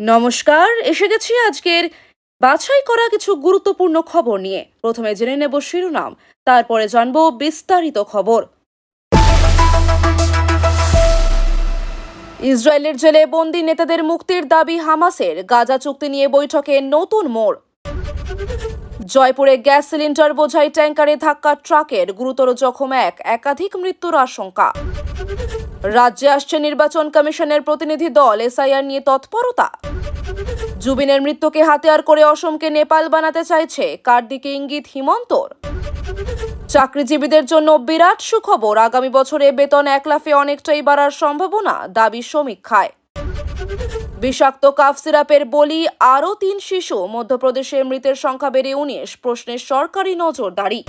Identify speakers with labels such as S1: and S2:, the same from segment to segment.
S1: নমস্কার, এসে গেছি আজকের বাছাই করা কিছু গুরুত্বপূর্ণ খবর নিয়ে। প্রথমে জেনে নেব শিরোনাম, তারপরে জানব বিস্তারিত খবর। ইসরায়েলের জেলে বন্দি নেতাদের মুক্তির দাবি হামাসের। গাজা চুক্তি নিয়ে বৈঠকে নতুন মোড়। জয়পুরে গ্যাস সিলিন্ডার বোঝাই ট্যাঙ্কারে ধাক্কা ট্রাকের গুরুতর জখম এক, একাধিক মৃত্যুর আশঙ্কা। রাজ্যে আসছে নির্বাচন কমিশনের প্রতিনিধি দল, এসআইআর নিয়ে তৎপরতা। জুবিনের মৃত্যুকে হাতিয়ার করে অসমকে নেপাল বানাতে চাইছে, কার দিকে ইঙ্গিত হিমন্তর? চাকরিজীবীদের জন্য বিরাট সুখবর, আগামী বছরে বেতন এক লাফে অনেকটাই বাড়ার সম্ভাবনা, দাবি সমীক্ষায়। বিষাক্ত কাফ সিরাপের বলি, আরও তিন শিশু মধ্যপ্রদেশে মৃতের সংখ্যা বেড়ে উনিশ। প্রশ্নের সরকারি নজরদারি।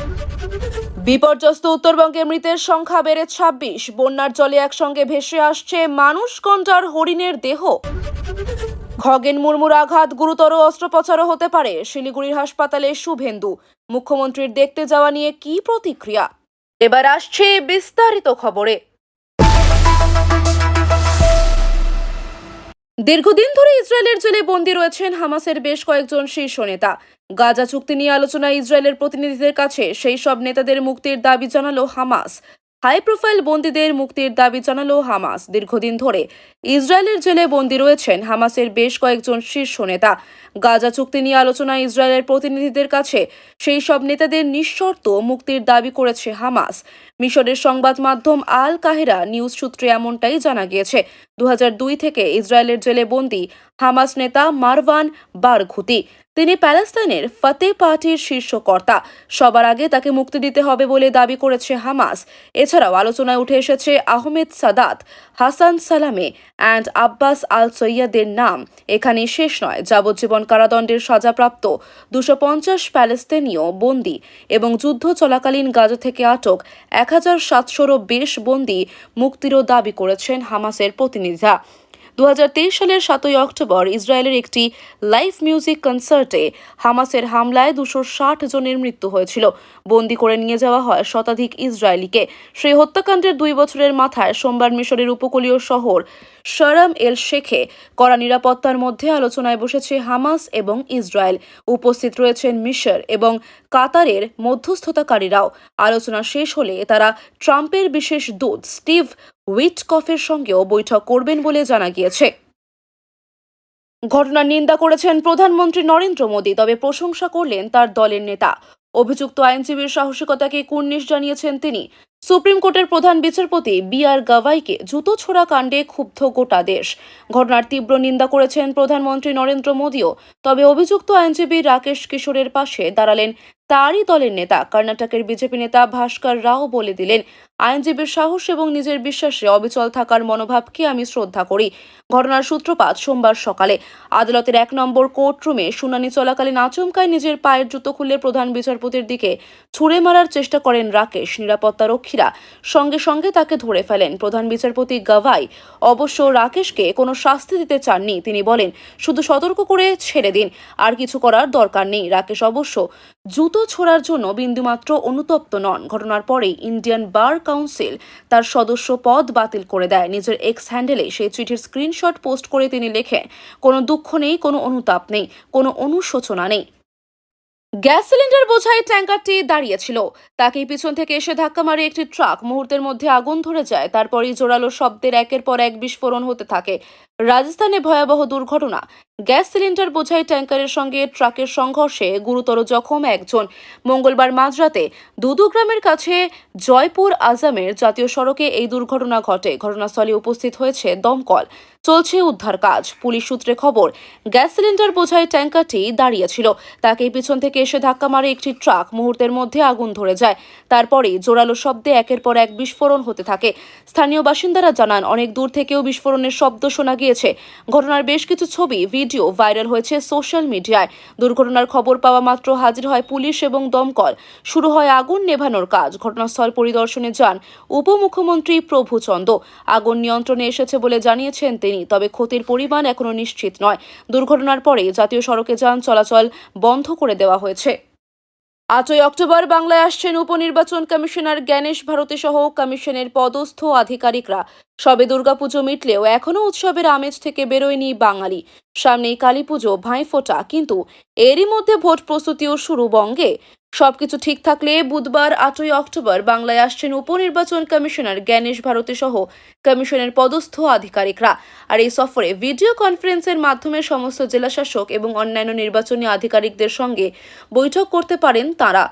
S1: বিপর্যস্ত উত্তরবঙ্গে মৃতের সংখ্যা বেড়ে ছাব্বিশ। বন্যার জলে একসঙ্গে ভেসে আসছে মানুষ কণ্টার হরিণের দেহ। খগেন মুর্মুর আঘাত গুরুতর অস্ত্রোপচারও হতে পারে। শিলিগুড়ির হাসপাতালে শুভেন্দু। মুখ্যমন্ত্রীর দেখতে যাওয়া নিয়ে কি প্রতিক্রিয়া? এবার আসছে বিস্তারিত খবরে। দীর্ঘদিন ধরে ইসরায়েলের জেলে বন্দী রয়েছেন হামাসের বেশ কয়েকজন শীর্ষ নেতা। গাজা চুক্তি নিয়ে আলোচনায় ইসরায়েলের প্রতিনিধিদের কাছে সেই সব নেতাদের মুক্তির দাবি জানালো হামাস। হাই প্রোফাইল বন্দীদের মুক্তির দাবি জানালো হামাস। দীর্ঘদিন ধরে ইসরায়েলের জেলে বন্দী রয়েছেন হামাসের বেশ কয়েকজন শীর্ষ নেতা। গাজা চুক্তি নিয়ে আলোচনায় ইসরায়েলের প্রতিনিধিদের কাছে সেই সব নেতাদের নিঃশর্ত মুক্তির দাবি করেছে হামাস। মিশরের সংবাদ মাধ্যম আল কাহেরা নিউজ সূত্রে এমনটাই জানা গিয়েছে। দু হাজার দুই থেকে ইসরায়েলের জেলে বন্দী হামাস নেতা মারওয়ান বারঘুতি। তিনি প্যালেস্তাইনের ফতে পার্টির শীর্ষ কর্তা। সবার আগে তাকে মুক্তি দিতে হবে বলে দাবি করেছে হামাস। এছাড়াও আলোচনায় উঠে এসেছে Ahmad Saadat, Hassan Salameh and Abbas al সৈয়াদের নাম। এখানে শেষ নয়। যাবজ্জীবন কারাদণ্ডের সাজাপ্রাপ্ত দুশো পঞ্চাশ প্যালেস্তিনীয় বন্দী এবং যুদ্ধ চলাকালীন গাজা থেকে আটক এক হাজার সাতশোরও বেশ বন্দি মুক্তিরও দাবি করেছেন হামাসের প্রতিনিধিরা। দু হাজার তেইশ সালের সাতই অক্টোবর ইসরায়েলের একটি লাইভ মিউজিক কনসার্টে হামাসের হামলায় দুশো ষাট জনের মৃত্যু হয়েছিল। বন্দি করে নিয়ে যাওয়া হয় শতাধিক ইসরায়েলিকে। সেই হত্যাকাণ্ডের দুই বছরের মাথায় সোমবার মিশরের উপকূলীয় শহর শরাম এল শেখে কড়া নিরাপত্তার মধ্যে আলোচনায় বসেছে হামাস এবং ইসরায়েল। উপস্থিত রয়েছেন মিশর এবং কাতারের মধ্যস্থতাকারীরাও। আলোচনা শেষ হলে তারা ট্রাম্পের বিশেষ দূত স্টিভ উইটকফের সঙ্গেও বৈঠক করবেন বলে জানা গিয়েছে। ঘটনার নিন্দা করেছেন প্রধানমন্ত্রী নরেন্দ্র মোদী, তবে প্রশংসা করলেন তার দলের নেতা। অভিযুক্ত আইনজীবীর সাহসিকতাকে কুর্নিশ জানিয়েছেন তিনি। সুপ্রিম কোর্টের প্রধান বিচারপতি বি আর গাভাইকে জুতো ছোড়া কাণ্ডে ক্ষুব্ধ গোটা দেশ। ঘটনার তীব্র নিন্দা করেছেন প্রধানমন্ত্রী নরেন্দ্র মোদীও, তবে অভিযুক্ত আইনজীবী রাকেশ কিশোরের পাশে দাঁড়ালেন তারই দলের নেতা। কর্ণাটকের বিজেপি নেতা ভাস্কর রাও বলে দিলেন, আইনজীবীর সাহস এবং নিজের বিশ্বাসে অবিচল থাকার মনোভাবকে আমি শ্রদ্ধা করি। ঘটনার সূত্রপাত সোমবার সকালে। আদালতের এক নম্বর কোর্টরুমে শুনানি চলাকালীন আচমকায় নিজের পায়ের জুতো খুলে প্রধান বিচারপতির দিকে ছুঁড়ে মারার চেষ্টা করেন রাকেশ। নিরাপত্তা রক্ষীরা সঙ্গে সঙ্গে তাকে ধরে ফেলেন। প্রধান বিচারপতি গাভাই, অবশ্য রাকেশকে কোনো শাস্তি দিতে চাননি। তিনি বলেন, শুধু সতর্ক করে ছেড়ে দিন, আর কিছু করার দরকার নেই। রাকেশ অবশ্য জুতো ছোড়ার জন্য বিন্দুমাত্র অনুতপ্ত নন। ঘটনার পরেই ইন্ডিয়ান বার কাউন্সিল তার সদস্য পদ বাতিল করে দেয়। নিজের এক্স হ্যান্ডেলে সেই চিঠির স্ক্রিনশট পোস্ট করে তিনি লেখেন, কোনো দুঃখ নেই, কোনো অনুতাপ নেই, কোনো অনুশোচনা নেই। গ্যাস সিলিন্ডার বোঝাই ট্যাঙ্কারটি দাঁড়িয়েছিল। তাকেই পিছন থেকে এসে ধাক্কা মারে একটি ট্রাক। মুহূর্তের মধ্যে আগুন ধরে যায়। তারপরই জোরালো শব্দের একের পর এক বিস্ফোরণ হতে থাকে। রাজস্থানে ভয়াবহ দুর্ঘটনা। গ্যাস সিলিন্ডার বোঝাই ট্যাঙ্কারের সঙ্গে ট্রাকের সংঘর্ষে গুরুতর জখম একজন। মঙ্গলবার মাঝরাতে দুদু গ্রামের কাছে জয়পুর আজামের জাতীয় সড়কে এই দুর্ঘটনা ঘটে। ঘটনাস্থলে উপস্থিত হয়েছে দমকল। চলছে উদ্ধার কাজ। পুলিশ সূত্রে খবর, গ্যাস সিলিন্ডার বোঝাই ট্যাঙ্কারটি দাঁড়িয়েছিল তাকে পিছন থেকে এসে ধাক্কা মারে একটি ট্রাক। মুহূর্তের মধ্যে আগুন ধরে যায়। তারপরে জোরালো শব্দে একের পর এক বিস্ফোরণ হতে থাকে। স্থানীয় বাসিন্দারা জানান, অনেক দূর থেকেও বিস্ফোরণের শব্দ শোনা গিয়েছে। ঘটনার বেশ কিছু ছবি, ভিডিও ভাইরাল হয়েছে সোশ্যাল মিডিয়ায়। দুর্ঘটনার খবর পাওয়া মাত্র হাজির হয় পুলিশ এবং দমকল। শুরু হয় আগুন নেভানোর কাজ। ঘটনাস্থল পরিদর্শনে যান উপমুখ্যমন্ত্রী প্রভু চন্দ আগুন নিয়ন্ত্রণে এসেছে বলে জানিয়েছেন তিনি। তবে ক্ষতির পরিমাণ এখনও নিশ্চিত নয়। দুর্ঘটনার পরে জাতীয় সড়কে যান চলাচল বন্ধ করে দেওয়া হয়েছে। আটই অক্টোবর বাংলায় আসছেন উপনির্বাচন কমিশনার জ্ঞানেশ ভারতী সহ কমিশনের পদস্থ আধিকারিকরা। সবে দুর্গাপুজো মিটলেও এখনও উৎসবের আমেজ থেকে বেরোয়নি বাঙালি। সামনেই কালী পুজো ভাইফোঁটা কিন্তু এরই মধ্যে ভোট প্রস্তুতিও শুরু বঙ্গে। সবকিছু ঠিক থাকলে বুধবার আটই অক্টোবর বাংলায় আসছেন উপনির্বাচন কমিশনার জ্ঞানেশ ভারতী সহ কমিশনের পদস্থ আধিকারিকরা। আর এই সফরে ভিডিও কনফারেন্সের মাধ্যমে সমস্ত জেলাশাসক এবং অন্যান্য নির্বাচনী আধিকারিকদের সঙ্গে বৈঠক করতে পারেন তারা।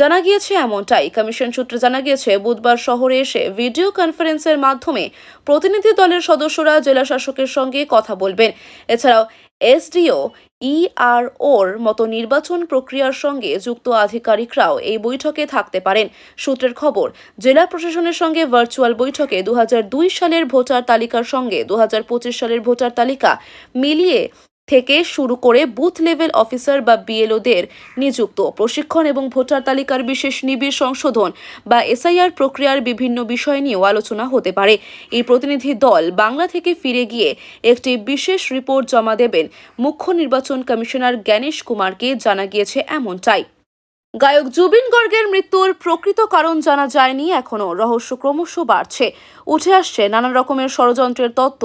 S1: জানা গিয়েছে এমনটাই। কমিশন সূত্রে জানা গিয়েছে, বুধবার শহরে এসে ভিডিও কনফারেন্সের মাধ্যমে প্রতিনিধি দলের সদস্যরা জেলা শাসকের সঙ্গে কথা বলবেন। এছাড়াও এসডিও ইআরওর মতো নির্বাচন প্রক্রিয়ার সঙ্গে যুক্ত আধিকারিকরাও এই বৈঠকে থাকতে পারেন। সূত্রের খবর, জেলা প্রশাসনের সঙ্গে ভার্চুয়াল বৈঠকে দু হাজার দুই সালের ভোটার তালিকার সঙ্গে দু হাজার পঁচিশ সালের ভোটার তালিকা মিলিয়ে থেকে শুরু করে বুথ লেভেল অফিসার বা বিএলওদের নিযুক্ত। প্রশিক্ষণ এবং ভোটার তালিকার বিশেষ নিবিড় সংশোধন বা এসআইআর প্রক্রিয়ার বিভিন্ন বিষয় নিয়েও আলোচনা হতে পারে। এই প্রতিনিধি দল বাংলা থেকে ফিরে গিয়ে একটি বিশেষ রিপোর্ট জমা দেবেন। মুখ্য নির্বাচন কমিশনার জ্ঞানেশ কুমারকে জানা গিয়েছে এমনটাই। গায়ক জুবিন গর্গের মৃত্যুর প্রকৃত কারণ জানা যায়নি এখনও। রহস্য ক্রমশ বাড়ছে। উঠে আসছে নানা রকমের ষড়যন্ত্রের তত্ত্ব।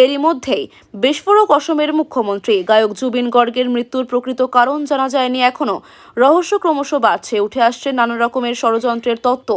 S1: এরই মধ্যেই বিস্ফোরক অসমের মুখ্যমন্ত্রী গায়ক জুবিন গর্গের মৃত্যুর প্রকৃত কারণ জানা যায়নি এখনও। রহস্য ক্রমশ বাড়ছে, উঠে আসছে নানা রকমের ষড়যন্ত্রের তত্ত্ব।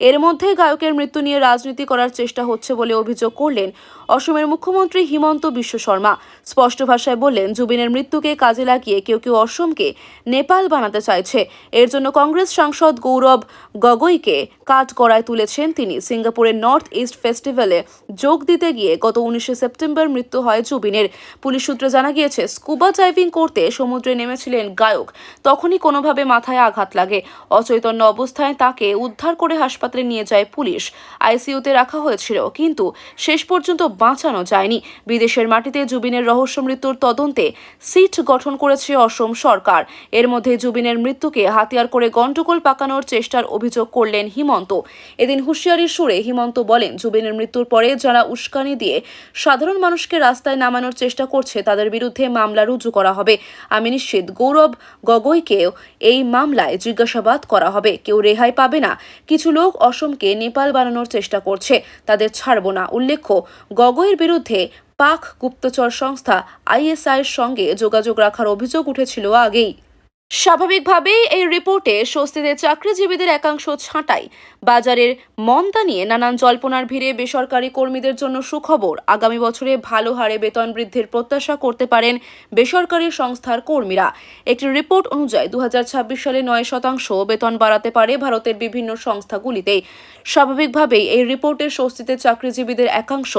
S1: এর মধ্যে গায়কের মৃত্যু নিয়ে রাজনীতি করার চেষ্টা হচ্ছে বলে অভিযোগ করলেন অসমের মুখ্যমন্ত্রী হিমন্ত বিশ্ব শর্মা। স্পষ্ট ভাষায় বললেন, জুবিনের মৃত্যুকে কাজে লাগিয়ে কেউ কেউ অসমকে নেপাল বানাতে চাইছে। এর জন্য কংগ্রেস সাংসদ গৌরব গগৈকে কাজ করায় তুলেছেন তিনি। সিঙ্গাপুরের নর্থ ইস্ট ফেস্টিভ্যালে যোগ দিতে গিয়ে গত উনিশে সেপ্টেম্বর মৃত্যু হয় জুবিনের। পুলিশ সূত্রে জানা গিয়েছে, স্কুবা ডাইভিং করতে সমুদ্রে নেমেছিলেন গায়ক। তখনই কোনোভাবে মাথায় আঘাত লাগে। অচৈতন্য অবস্থায় তাকে উদ্ধার করে হাসপাতালে নিয়ে যায় পুলিশ। আইসিইউতে রাখা হয়েছিল, কিন্তু শেষ পর্যন্ত বাঁচানো যায়নি। বিদেশের মাটিতে জুবিনের রহস্য মৃত্যুর তদন্তে সিট গঠন করেছে অসম সরকার। এর মধ্যে জুবিনের মৃত্যুকে হাতিয়ার করে গন্ডগোল পাকানোর চেষ্টার অভিযোগ করলেন হিমন্ত। এদিন হুঁশিয়ারির সুরে হিমন্ত বলেন, জুবিনের মৃত্যুর পরে যারা উস্কানি দিয়ে সাধারণ মানুষকে রাস্তায় নামানোর চেষ্টা করছে, তাদের বিরুদ্ধে মামলা রুজু করা হবে। আমি নিশ্চিত, গৌরব গগৈকেও এই মামলায় জিজ্ঞাসাবাদ করা হবে। কেউ রেহাই পাবে না। কিছু লোক অসমকে নেপাল বানানোর চেষ্টা করছে, তাদের ছাড়ব না। উল্লেখ্য, গগৈয়ের বিরুদ্ধে পাক গুপ্তচর সংস্থা আইএসআইয়ের সঙ্গে যোগাযোগ রাখার অভিযোগ উঠেছিল আগেই। স্বাভাবিকভাবেই এই রিপোর্টে স্বস্তিতে চাকরিজীবীদের একাংশ ছাঁটাই। বাজারের মন্দা নিয়ে নানান জল্পনার ভিড়ে বেসরকারি কর্মীদের জন্য সুখবর। আগামী বছরে ভালো হারে বেতন বৃদ্ধির প্রত্যাশা করতে পারেন বেসরকারি সংস্থার কর্মীরা। একটি রিপোর্ট অনুযায়ী দু হাজার ছাব্বিশ সালে নয় শতাংশ বেতন বাড়াতে পারে ভারতের বিভিন্ন সংস্থাগুলিতে। স্বাভাবিকভাবেই এই রিপোর্টে স্বস্তিতে চাকরিজীবীদের একাংশ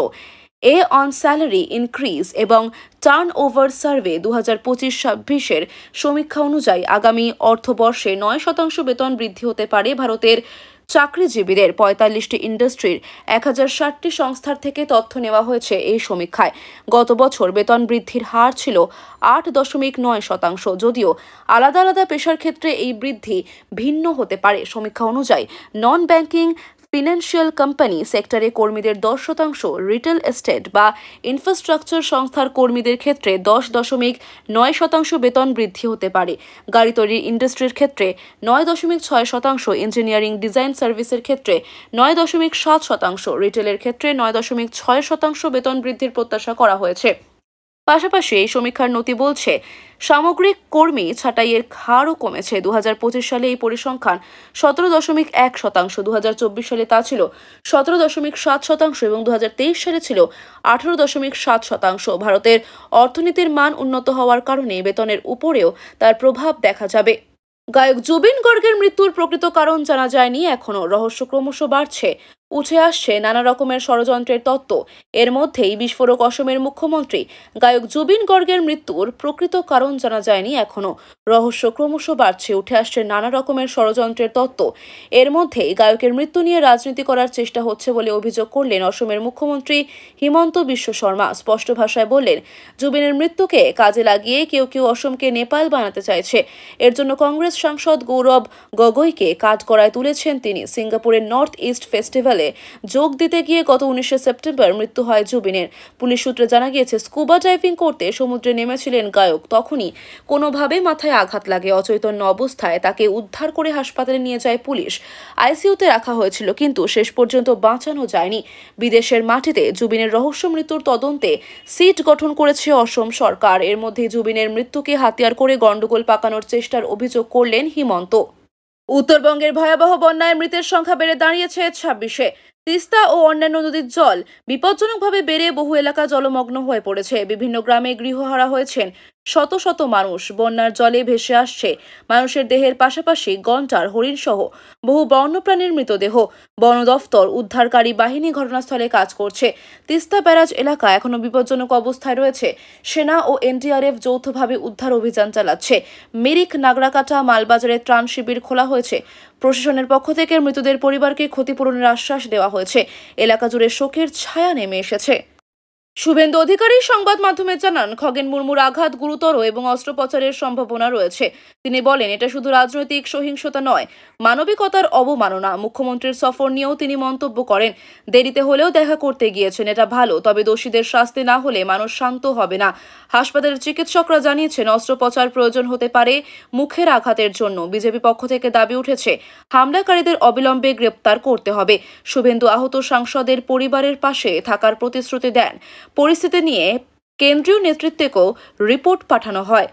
S1: এ অন স্যালারি ইনক্রিজ এবং টার্ন ওভার সার্ভে দু হাজার পঁচিশ ছাব্বিশের সমীক্ষা অনুযায়ী আগামী অর্থবর্ষে নয় শতাংশ বেতন বৃদ্ধি হতে পারে ভারতের চাকরিজীবীদের। পঁয়তাল্লিশটি ইন্ডাস্ট্রির এক হাজার ষাটটি সংস্থার থেকে তথ্য নেওয়া হয়েছে এই সমীক্ষায়। গত বছর বেতন বৃদ্ধির হার ছিল আট দশমিক নয় শতাংশ। যদিও আলাদা আলাদা পেশার ক্ষেত্রে এই বৃদ্ধি ভিন্ন হতে পারে। সমীক্ষা অনুযায়ী নন ব্যাংকিং ফিনান্সিয়াল কোম্পানি সেক্টরে কর্মীদের দশ শতাংশ রিটেল এস্টেট বা ইনফ্রাস্ট্রাকচার সংস্থার কর্মীদের ক্ষেত্রে দশ দশমিক নয় শতাংশ বেতন বৃদ্ধি হতে পারে। গাড়ি তৈরির ইন্ডাস্ট্রির ক্ষেত্রে নয় দশমিক ছয় শতাংশ ইঞ্জিনিয়ারিং ডিজাইন সার্ভিসের ক্ষেত্রে নয় দশমিক সাত শতাংশ রিটেলের ক্ষেত্রে নয় দশমিক ছয় শতাংশ বেতন বৃদ্ধির প্রত্যাশা করা হয়েছে। পাশাপাশি এই সমীক্ষার নথি বলছে, সামগ্রিক কর্মী ছাঁটাইয়ের হারও কমেছে। দু হাজার পঁচিশ সালে এই পরিসংখ্যান সতেরো দশমিক এক শতাংশ, দুহাজার চব্বিশ সালে তা ছিল সতেরো দশমিক সাত শতাংশ এবং দু হাজার তেইশ সালে ছিল আঠারো দশমিক সাত শতাংশ। ভারতের অর্থনীতির মান উন্নত হওয়ার কারণে বেতনের উপরেও তার প্রভাব দেখা যাবে। গায়ক জুবিন গর্গের মৃত্যুর প্রকৃত কারণ জানা যায়নি এখনও। রহস্য ক্রমশ বাড়ছে। উঠে আসছে নানা রকমের ষড়যন্ত্রের তত্ত্ব। এর মধ্যেই বিস্ফোরক অসমের মুখ্যমন্ত্রী গায়ক জুবিন গর্গের মৃত্যুর প্রকৃত কারণ জানা যায়নি এখনও রহস্য ক্রমশ বাড়ছে, উঠে আসছে নানা রকমের ষড়যন্ত্রের তত্ত্ব। এর মধ্যেই গায়কের মৃত্যু নিয়ে রাজনীতি করার চেষ্টা হচ্ছে বলে অভিযোগ করলেন অসমের মুখ্যমন্ত্রী হিমন্ত বিশ্ব শর্মা। স্পষ্ট ভাষায় বললেন, জুবিনের মৃত্যুকে কাজে লাগিয়ে কেউ কেউ অসমকে নেপাল বানাতে চাইছে। এর জন্য কংগ্রেস সাংসদ গৌরব গগৈকে কাঠ করায় তুলেছেন তিনি। সিঙ্গাপুরের নর্থ ইস্ট ফেস্টিভ্যালে সার্ভিসে যোগ দিতে গিয়ে গত উনিশে সেপ্টেম্বর মৃত্যু হয় জুবিনের। পুলিশ সূত্রে জানা গিয়েছে, স্কুবা ডাইভিং করতে সমুদ্রে নেমেছিলেন গায়ক। তখনই কোনোভাবে মাথায় আঘাত লাগে। অচৈতন্য অবস্থায় তাকে উদ্ধার করে হাসপাতালে নিয়ে যায় পুলিশ। আইসিইউতে রাখা হয়েছিল, কিন্তু শেষ পর্যন্ত বাঁচানো যায়নি। বিদেশের মাটিতে জুবিনের রহস্য মৃত্যুর তদন্তে সিট গঠন করেছে অসম সরকার। এর মধ্যে জুবিনের মৃত্যুকে হাতিয়ার করে গন্ডগোল পাকানোর চেষ্টার অভিযোগ করলেন হিমন্ত। উত্তরবঙ্গের ভয়াবহ বন্যায় মৃতের সংখ্যা বেড়ে দাঁড়িয়েছে ছাব্বিশে। তিস্তা ও অন্যান্য নদীর জল বিপজ্জনকভাবে বেড়ে বহু এলাকা জলমগ্ন হয়ে পড়েছে। বিভিন্ন গ্রামে গৃহহারা হয়েছেন শত শত মানুষ। বন্যার জলে ভেসে আসছে মানুষের দেহের পাশাপাশি গন্টার হরিণ সহ বহু বন্যপ্রাণীর মৃতদেহ। বন দফতর, উদ্ধারকারী বাহিনী ঘটনাস্থলে কাজ করছে। তিস্তা ব্যারাজ এলাকা এখনও বিপজ্জনক অবস্থায় রয়েছে। সেনা ও এনডিআরএফ যৌথভাবে উদ্ধার অভিযান চালাচ্ছে। মিরিক নাগরাকাটা মালবাজারে ত্রাণ শিবির খোলা হয়েছে। প্রশাসনের পক্ষ থেকে মৃতদের পরিবারকে ক্ষতিপূরণের আশ্বাস দেওয়া হয়েছে। এলাকা জুড়ে শোকের ছায়া নেমে এসেছে। শুভেন্দু অধিকারী সংবাদ মাধ্যমে জানান, খগেন মুর্মুর আঘাত গুরুতর এবং অস্ত্রোপচারের সম্ভাবনা রয়েছে। তিনি বলেন, এটা শুধু রাজনৈতিক সহিংসতা নয়, মানবিকতার অবমাননা। মুখ্যমন্ত্রীর সফর নিয়েও তিনি মন্তব্য করেন, দেরিতে হলেও দেখা করতে গিয়েছেন, এটা ভালো, তবে দোষীদের শাস্তি না হলে মানুষ শান্ত হবে না। হাসপাতালের চিকিৎসকরা জানিয়েছেন, অস্ত্রোপচার প্রয়োজন হতে পারে মুখের আঘাতের জন্য। বিজেপি পক্ষ থেকে দাবি উঠেছে, হামলাকারীদের অবিলম্বে গ্রেপ্তার করতে হবে। শুভেন্দু আহত সাংসদের পরিবারের পাশে থাকার প্রতিশ্রুতি দেন। পরিস্থিতি নিয়ে কেন্দ্রীয় নেতৃত্বকেও রিপোর্ট পাঠানো হয়।